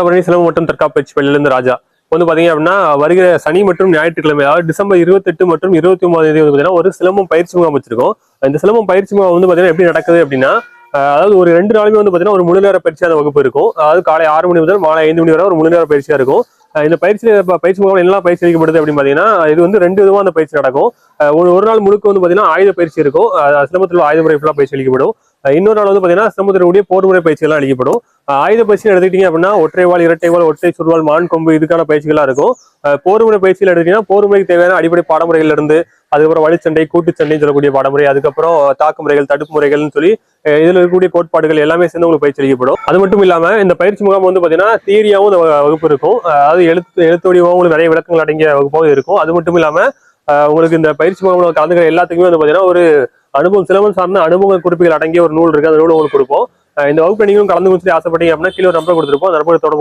பரணி சிலம்பம் மற்றும் தற்காப்பயிற்சி பள்ளியிலிருந்து ராஜா. வந்து பாத்தீங்க அப்படின்னா வருகிற சனி மற்றும் ஞாயிற்றுக்கிழமை அதாவது டிசம்பர் இருபத்தெட்டு மற்றும் இருபத்தி ஒன்பதாம் தேதி வந்து பாத்தீங்கன்னா ஒரு சிலம்பம் பயிற்சி முகாம் வச்சிருக்கோம். இந்த சிலம்பம் பயிற்சி முகாம் வந்து பாத்தீங்கன்னா எப்படி நடக்குது அப்படின்னா அதாவது ஒரு ரெண்டு நாளுமே வந்து பாத்தீங்கன்னா ஒரு முழு நேர பயிற்சியான வகுப்பு இருக்கும். அதாவது காலை ஆறு மணி முதல் மாலை ஐந்து மணி வரை ஒரு முழு நேர பயிற்சியா இருக்கும். இந்த பயிற்சி பயிற்சி முகாம் எல்லாம் பயிற்சி அளிக்கப்படுது அப்படின்னு பாத்தீங்கன்னா இது வந்து ரெண்டு விதமா அந்த பயிற்சி நடக்கும். ஒரு ஒரு நாள் முழுக்க வந்து பாத்தீங்கன்னா ஆயுத பயிற்சி இருக்கும். சிலம்பத்தில் ஆயுத முறை ஃபுல்லா பயிற்சி அளிக்கப்படும். இன்னொரு நாள் வந்து பார்த்தீங்கன்னா சிலம்பத்தில் போர்முறை போர் முறை பயிற்சிகள்லாம் அளிக்கப்படும். ஆயுத பயிற்சி எடுத்துக்கிட்டீங்க அப்படின்னா ஒற்றை வாழ் இரட்டை ஒற்றை சுருவால் மான் கொம்பு இதுக்கான பயிற்சிகளாக இருக்கும். போர்முறை போர் முறை பயிற்சியில் எடுத்துக்கிட்டீங்கன்னா போர் தேவையான அடிப்படை பாடமுறைகள் இருந்து அதுக்கப்புறம் வழிச்சண்டை கூட்டுச்சண்டைன்னு சொல்லக்கூடிய பாடமுறை அதுக்கப்புறம் தாக்கு முறைகள் தடுப்பு முறைகள்னு சொல்லி இதில் இருக்கக்கூடிய கோட்பாடுகள் எல்லாமே சேர்ந்து உங்களுக்கு பயிற்சி அளிக்கப்படும். அது மட்டும் இல்லாமல் இந்த பயிற்சி முகாம் வந்து பாத்தீங்கன்னா தீரியாவும் இந்த வகுப்பு இருக்கும். அதாவது எழுத்து எழுத்து வடிவாகவும் உங்களுக்கு நிறைய விளக்கங்கள் அடங்கிய வகுப்பாகவும் இருக்கும். அது மட்டும் இல்லாமல் உங்களுக்கு இந்த பயிற்சி முகாமில் கலந்துக்கிற எல்லாத்துக்குமே வந்து பாத்தீங்கன்னா ஒரு அனுபவம் சிலம்பம் சார்ந்த அனுபவ குறிப்புகள் அடங்கிய ஒரு நூல் இருக்கு. அந்த நூல் உங்களுக்கு கொடுப்போம். இந்த வகுப்பு நீங்களும் கலந்து சொல்லி ஆசைப்பட்டீங்க அப்படின்னா கீழே ஒரு நம்பர் கொடுத்துருப்போம். அந்த நம்பர் தொடர்பு